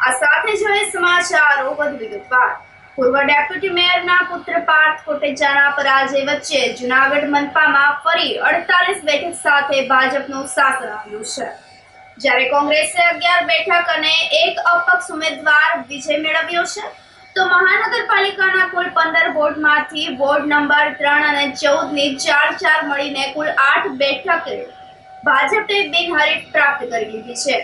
આ સાથે જોઈએ સમાચારો વધુ વિગતવાર. પૂર્વ ડેપ્યુટી મેયરના પુત્ર પાર્થ કોટેચાના પરાજય વચ્ચે જુનાગઢ મનપામાં ફરી અડતાલીસ બેઠક સાથે ભાજપનું શાસન આવ્યું છે. જ્યારે કોંગ્રેસે અગિયાર બેઠક અને એક અપક્ષ ઉમેદવાર વિજય મેળવ્યો છે, તો મહાનગરપાલિકાના કુલ પંદર વોર્ડમાંથી વોર્ડ નંબર ત્રણ અને ચૌદની ચાર ચાર મળીને કુલ આઠ બેઠક ભાજપે બિનહરીફ પ્રાપ્ત કરી લીધી છે.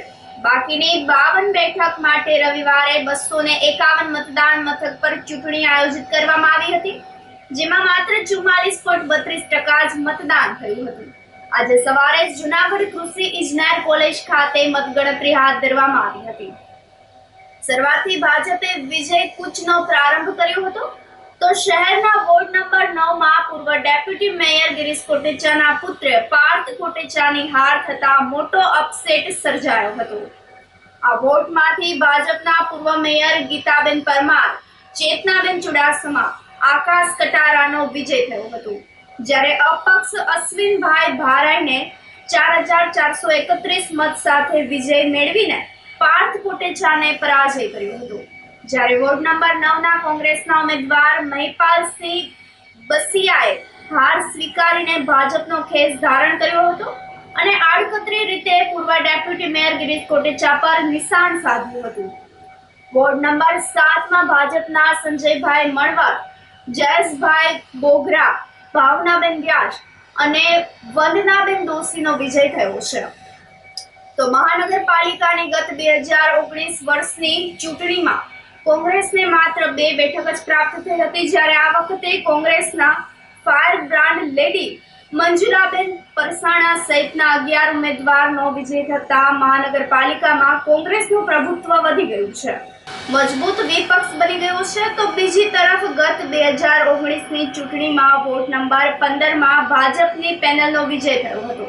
બાકીની બાવન બેઠક માટે રવિવારે બસો ને એકાવન મતદાન મથક પર ચૂંટણી આયોજિત કરવામાં આવી હતી, જેમાં માત્ર ચુમ્માલીસ પોઈન્ટ બત્રીસ ટકા જ મતદાન થયું હતું. આજે સવારે જુનાગઢ કૃષિ ઇજનેર કોલેજ ખાતે મતગણતરી હાથ ધરવામાં આવી હતી. શરૂઆતથી ભાજપે વિજય કૂચનો પ્રારંભ કર્યો હતો, તો શહેરના વોર્ડ નંબર નવમાં પૂર્વ ડેપ્યુટી મેયર ગિરીશ કોટેચાના પુત્ર પાર્થ કોટેચાની હાર થતા મોટો અપસેટ સર્જાયો હતો. આ વોટમાંથી ભાજપના પૂર્વ મેયર ગીતાબેન પરમાર, ચેતનાબેન ચુડાસમા, આકાશ કટારાનો વિજય થયો હતો. જ્યારે અપક્ષ અશ્વિનભાઈ ભારાઈને ચાર હજાર ચારસો એકત્રીસ મત સાથે વિજય મેળવીને પાર્થ કોટેચાને પરાજય કર્યો હતો. જ્યારે વોર્ડ નંબર નવના કોંગ્રેસના ઉમેદવાર મહિપાલસિંહ બસિયાએ હાર સ્વીકારીને ભાજપનો ખેસ ધારણ કર્યો હતો અને આડકતરી રીતે પૂર્વ ડેપ્યુટી મેયર ગિરીશ કોટેચા પર નિશાન સાધ્યું હતું. વોર્ડ નંબર સાતમાં ભાજપના સંજયભાઈ મણવર જયેશભાઈ બોગરા, ભાવનાબેન વ્યાસ અને વંદનાબેન દોશીનો વિજય થયો છે. તો મહાનગરપાલિકાની ગત બે હજાર ઓગણીસ વર્ષની ચૂંટણીમાં કોંગ્રેસને માત્ર બે બેઠક જ પ્રાપ્ત થઈ હતી. જ્યારે આ વખતે કોંગ્રેસના fire brand lady Manjulaben Parsana સહિતના અગિયાર ઉમેદવારનો વિજય થતા મહાનગરપાલિકામાં કોંગ્રેસનું પ્રભુત્વ વધી ગયું છે. મજબૂત વિપક્ષ બની ગયો છે તો બીજી તરફ ગત બે હજાર ઓગણીસની ચૂંટણીમાં વોટ નંબર પંદરમાં ભાજપની પેનલનો વિજય થયો હતો.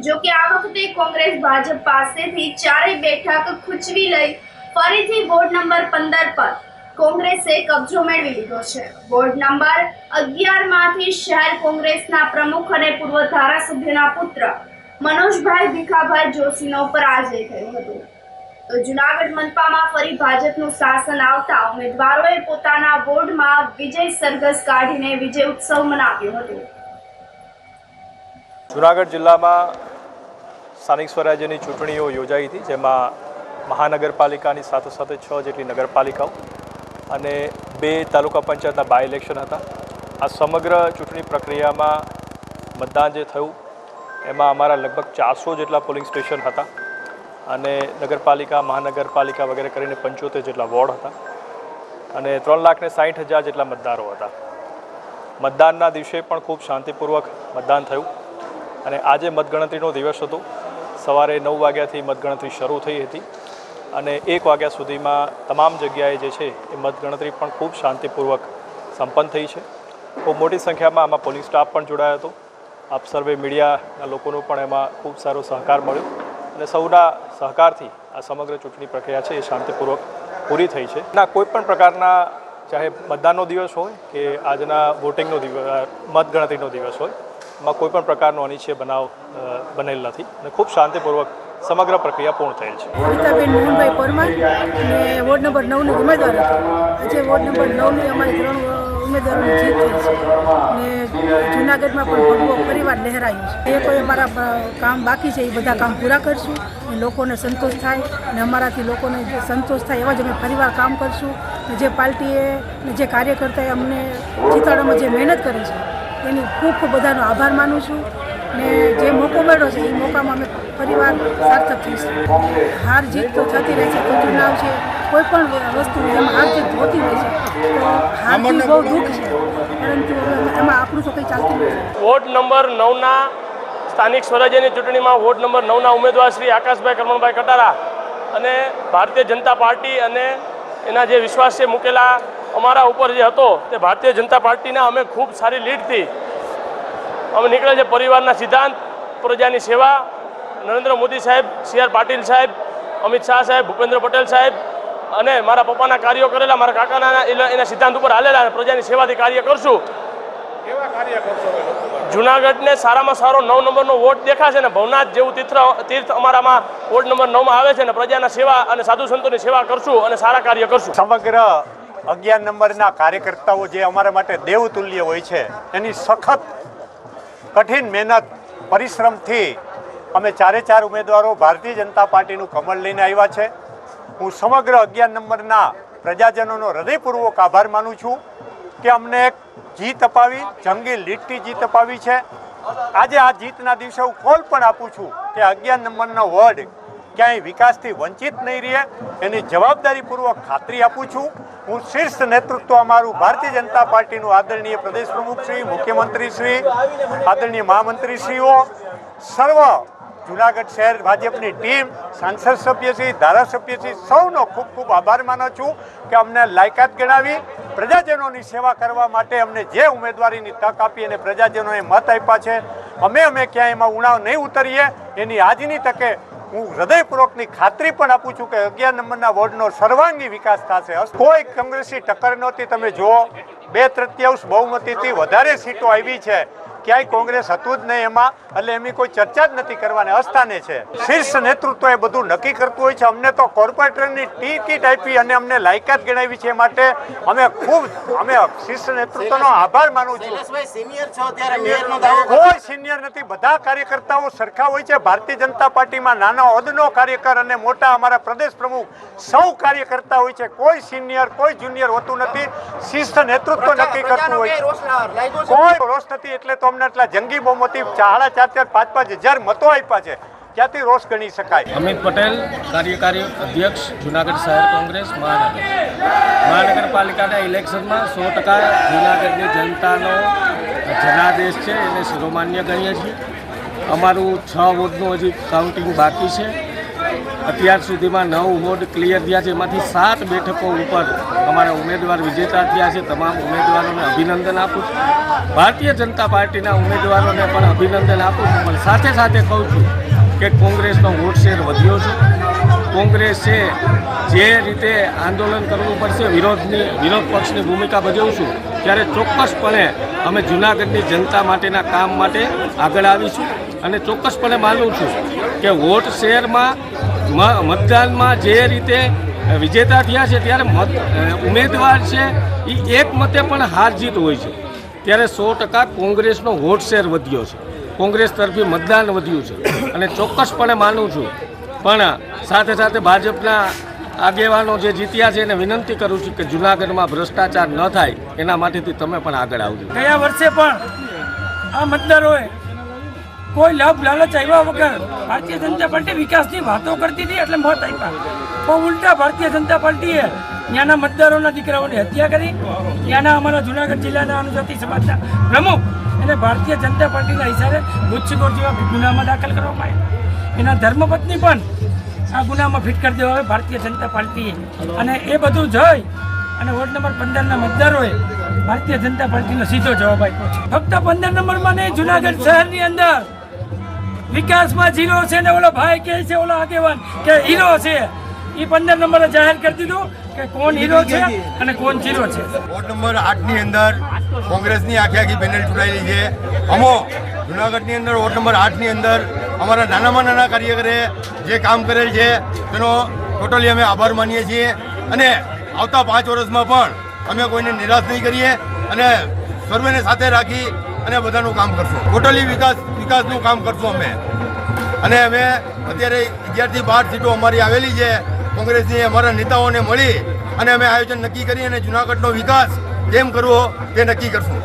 જો કે આ વખતે કોંગ્રેસ ભાજપ પાસેથી ચારેય બેઠક ખૂંચવી લઈ ફરીથી વોર્ડ નંબર પંદર પર કોંગ્રેસે કબજો મેળવી લીધો છે. વોર્ડ નંબર અગિયારમાંથી શહેર કોંગ્રેસના પ્રમુખ અને પૂર્વ ધારાસભ્યના પુત્ર મનોજભાઈ ભીખાભાઈ જોશીનો પરાજય થયો હતો. તો જુનાગઢ મનપામાં ફરી ભાજપનું શાસન આવતા ઉમેદવારોએ પોતાના વોર્ડમાં વિજય સરઘસ કાઢીને વિજય ઉત્સવ મનાવ્યો હતો. જુનાગઢ જિલ્લામાં સ્થાનિક સ્વરાજ્યની ચૂંટણીઓ યોજાઈ હતી, જેમાં મહાનગરપાલિકાની સાથે સાથે છ જેટલી નગરપાલિકાઓ અને બે તાલુકા પંચાયતના બાય ઇલેક્શન હતા. આ સમગ્ર ચૂંટણી પ્રક્રિયામાં મતદાન જે થયું, એમાં અમારા લગભગ ચારસો જેટલા પોલિંગ સ્ટેશન હતા અને નગરપાલિકા, મહાનગરપાલિકા વગેરે કરીને પંચોતેર જેટલા વોર્ડ હતા અને ત્રણ લાખને સાઠ હજાર જેટલા મતદારો હતા. મતદાનના દિવસે પણ ખૂબ શાંતિપૂર્વક મતદાન થયું અને આજે મતગણતરીનો દિવસ હતો. સવારે નવ વાગ્યાથી મતગણતરી શરૂ થઈ હતી. અને એક વાગ્યા સુધીમાં તમામ જગ્યાએ જે છે એ મતગણતરી પણ ખૂબ શાંતિપૂર્વક સંપન્ન થઈ છે. ખૂબ મોટી સંખ્યામાં આમાં પોલીસ સ્ટાફ પણ જોડાયો હતો. આપ સર્વે મીડિયાના લોકોનો પણ એમાં ખૂબ સારો સહકાર મળ્યો અને સૌના સહકારથી આ સમગ્ર ચૂંટણી પ્રક્રિયા છે એ શાંતિપૂર્વક પૂરી થઈ છે. ના, કોઈ પણ પ્રકારના ચાહે મતદાનનો દિવસ હોય કે આજના વોટિંગનો દિવસ, મતગણતરીનો દિવસ હોય એમાં કોઈ પણ પ્રકારનો અનિચ્છય બનાવ બનેલ નથી અને ખૂબ શાંતિપૂર્વક સમગ્ર પ્રક્રિયા પૂર્ણ થયેલ છે. ગીતાબેન મોહનભાઈ પરમાર અને વોર્ડ નંબર નવની ઉમેદવાર આજે વોર્ડ નંબર નવની અમારી ત્રણ ઉમેદવારોની જીત પણ ભગવો પરિવાર લહેરાયું છે. એ કોઈ અમારા કામ બાકી છે એ બધા કામ પૂરા કરશું લોકોને સંતોષ થાય અને અમારાથી લોકોને જે સંતોષ થાય એવા જ અમે ફરીવાર કામ કરશું જે પાર્ટીએ જે કાર્યકર્તાએ અમને જીતાડવામાં જે મહેનત કરી છે એની ખૂબ ખૂબ બધાનો આભાર માનું છું ને જે મોકો મળ્યો છે એ મોકામાં અમે પરિવાર સાર્થક થઈશું. હાર જીત તો થતી રહે છે ચૂંટણીઓ છે કોઈ પણ વસ્તુ એમાં હાર જીત હોતી હોય છે તો હારથી બહુ દુઃખ છે. પરંતુ એમાં આપણું તો કંઈ ચાલતું નથી. વોર્ડ નંબર નવના સ્થાનિક સ્વરાજ્યની ચૂંટણીમાં વોર્ડ નંબર નવના ઉમેદવાર શ્રી આકાશભાઈ કરમણભાઈ કટારા અને ભારતીય જનતા પાર્ટી અને એના જે વિશ્વાસ મૂકેલા અમારા ઉપર જે હતો તે ભારતીય જનતા પાર્ટીના અમે ખૂબ સારી લીડથી અમે નીકળ્યા છે પરિવારના સિદ્ધાંત, પ્રજાની સેવા. નરેન્દ્ર મોદી સાહેબ, સી આર પાટીલ સાહેબ, અમિત શાહ સાહેબ, ભૂપેન્દ્ર પટેલ સાહેબ અને મારા પપ્પાના કાર્યો કરેલા, મારા કાકાના એના સિદ્ધાંત ઉપર હાલેલા પ્રજાની સેવાથી કાર્ય કરશું. જુનાગઢને સારામાં સારો નવ નંબરનો વોટ દેખાશે ને ભવનાથ જેવું તીર્થ તીર્થ અમારામાં વોર્ડ નંબર નવમાં આવે છે ને પ્રજાના સેવા અને સાધુ સંતોની સેવા કરશું અને સારા કાર્ય કરશું. સમગ્ર અગિયાર નંબરના કાર્યકર્તાઓ જે અમારા માટે દેવતુલ્ય હોય છે એની સખત કઠિન મહેનત પરિશ્રમથી અમે ચારે ચાર ઉમેદવારો ભારતીય જનતા પાર્ટીનું કમળ લઈને આવ્યા છે. હું સમગ્ર અગિયાર નંબરના પ્રજાજનોનો હૃદયપૂર્વક આભાર માનું છું. કે અમને એક જીત અપાવી, જંગી લીટી જીત અપાવી છે. આજે આ જીતના દિવસે હું કોલ પણ આપું છું કે અગિયાર નંબરનો વોર્ડ ક્યાંય વિકાસથી વંચિત નહીં રહે. એની જવાબદારીપૂર્વક ખાતરી આપું છું. હું શીર્ષ નેતૃત્વ અમારું ભારતીય જનતા પાર્ટીનું આદરણીય પ્રદેશ પ્રમુખ શ્રી મુખ્યમંત્રી શ્રી આદરણીય મહામંત્રીશ્રીઓ, સર્વ જુનાગઢ શહેર ભાજપની ટીમ, સાંસદ સભ્યશ્રી ધારાસભ્યશ્રી સૌનો ખૂબ ખૂબ આભાર માનું છું કે અમને લાયકાત ગણાવી, પ્રજાજનોની સેવા કરવા માટે અમને જે ઉમેદવારીની તક આપી અને પ્રજાજનોએ મત આપ્યા છે, અમે અમે ક્યાંય એમાં ઉણાવ નહીં ઉતરીએ, એની આજની તકે હું હૃદયપૂર્વકની ખાતરી પણ આપું છું કે અગિયાર નંબરના વોર્ડનો સર્વાંગી વિકાસ થશે. કોઈ કોંગ્રેસની ટક્કર નહોતી, તમે જુઓ, બે તૃતીયાંશ બહુમતીથી વધારે સીટો આવી છે. ક્યાંય કોંગ્રેસ હતું જ નહીં એમાં એટલે એમની કોઈ ચર્ચા જ નથી કરવાની અસ્થાને છે. શીર્ષ નેતૃત્વ એ બધું નક્કી કરતું હોય છે. અમને તો કોર્પોરેટરની ટિકિટ આપી અને અમને લાયકાત ગણાવી છે માટે અમે ખૂબ અમે શીર્ષ નેતૃત્વનો આભાર માનું છું. સિનિયર છો ત્યારે કોઈ સિનિયર નથી. બધા કાર્યકર્તાઓ સરખા હોય છે. ભારતીય જનતા પાર્ટીમાં નાના અદનો કાર્યકર અને મોટા અમારા પ્રદેશ પ્રમુખ સૌ કાર્યકર્તા હોય છે. કોઈ સિનિયર કોઈ જુનિયર હોતું નથી. શિસ્ત નેતૃત્વ નક્કી કરતું હોય છે. છે. કોઈ રોષ નથી. એટલે તો અમને એટલા જંગી બહુમતી સાડા ચાર ચાર પાંચ પાંચ હજાર મતો આપ્યા છે. ક્યાંથી રોષ ગણી શકાય? અમિત પટેલ, કાર્યકારી અધ્યક્ષ, જુનાગઢ શહેર કોંગ્રેસ, મહાનગર. મહાનગરપાલિકાના ઇલેક્શનમાં સો ટકા જુનાગઢની જનતાનો જનાદેશ છે, એને શિરોમાન્ય ગણીએ છીએ. અમારું છ વોર્ડનું હજી કાઉન્ટિંગ બાકી છે. અત્યાર સુધીમાં નવ વોર્ડ ક્લિયર થયા છે. એમાંથી સાત બેઠકો ઉપર અમારા ઉમેદવાર વિજેતા થયા છે, તમામ ઉમેદવારોને અભિનંદન આપું છું. ભારતીય જનતા પાર્ટીના ઉમેદવારોને પણ અભિનંદન આપું છું. પણ સાથે સાથે કહું છું કે કોંગ્રેસનો વોટ શેર વધ્યો છે. કોંગ્રેસે જે રીતે આંદોલન કરવું પડશે, વિરોધની, વિરોધ પક્ષની ભૂમિકા ભજવશું, ત્યારે ચોક્કસપણે અમે જૂનાગઢની જનતા માટેના કામ માટે આગળ આવીશું અને ચોક્કસપણે માનું છું કે વોટ શેરમાં મતદાનમાં જે રીતે વિજેતા થયા છે ત્યારે મત ઉમેદવાર છે એ એક મતે પણ હાર જીત હોય છે. ત્યારે સો ટકા કોંગ્રેસનો વોટ શેર વધ્યો છે. કોંગ્રેસ તરફી મતદાન વધ્યું છે. અને ચોક્કસપણે માનું છું, પણ સાથે સાથે ભાજપના આગેવાનો જે જીત્યા છે, એને વિનંતી કરું છું કે જૂનાગઢમાં ભ્રષ્ટાચાર ન થાય, એના માટેથી તમે પણ આગળ આવજો. ગયા વર્ષે પણ આ મતદારોએ કોઈ લાભ, લાલચ આવ્યા વગર ભારતીય જનતા પાર્ટી વિકાસની વાતો કરતી હતી એટલે મત આપ્યા. પણ ઉલટા ભારતીય જનતા પાર્ટીએ ત્યાંના મતદારોના દીકરાઓની હત્યા કરી. ત્યાંના અમારા જુનાગઢ જિલ્લાના અનુજાતિ સમાજના પ્રમુખ અને ભારતીય જનતા પાર્ટીના હિસાબે ગુચ્છગોર જેવા ગુનામાં દાખલ કરવામાં આવ્યા. એના ધર્મપત્ની પણ આ ગુનામાં ફિટ કરી દેવા ભારતીય જનતા પાર્ટીએ. અને એ બધું જોઈ અને વોર્ડ નંબર પંદરના મતદારોએ ભારતીય જનતા પાર્ટીનો સીધો જવાબ આપ્યો છે. ફક્ત પંદર નંબરમાં નહીં, જુનાગઢ શહેરની અંદર વિકાસમાં જીરો છે ને ઓલો ભાઈ કે છે, ઓલો આગેવાન કે હીરો છે. એ પંદર નંબરે જાહેર કરી દીધું કે કોણ હીરો છે અને કોણ જીરો છે. વોર્ડ નંબર આઠની અંદર કોંગ્રેસની આખી આખી પેનલ ચૂંટાયેલી છે. અમો, જુનાગઢની અંદર વોર્ડ નંબર આઠની અંદર અમારા નાનામાં નાના કાર્યકરે જે કામ કરેલ છે, તેનો ટોટલી અમે આભાર માનીએ છીએ. અને આવતા પાંચ વર્ષમાં પણ અમે કોઈને નિરાશ નહીં કરીએ અને સર્વેને સાથે રાખી અને બધાનું કામ કરશું. ટોટલી વિકાસ, વિકાસનું કામ કરશું અમે. અને અમે અત્યારે અગિયારથી બાર સીટો અમારી આવેલી છે. કોંગ્રેસની અમારા નેતાઓને મળી અને અમે આયોજન નક્કી કરી અને જુનાગઢનો વિકાસ કેમ કરવો તે નક્કી કરશું.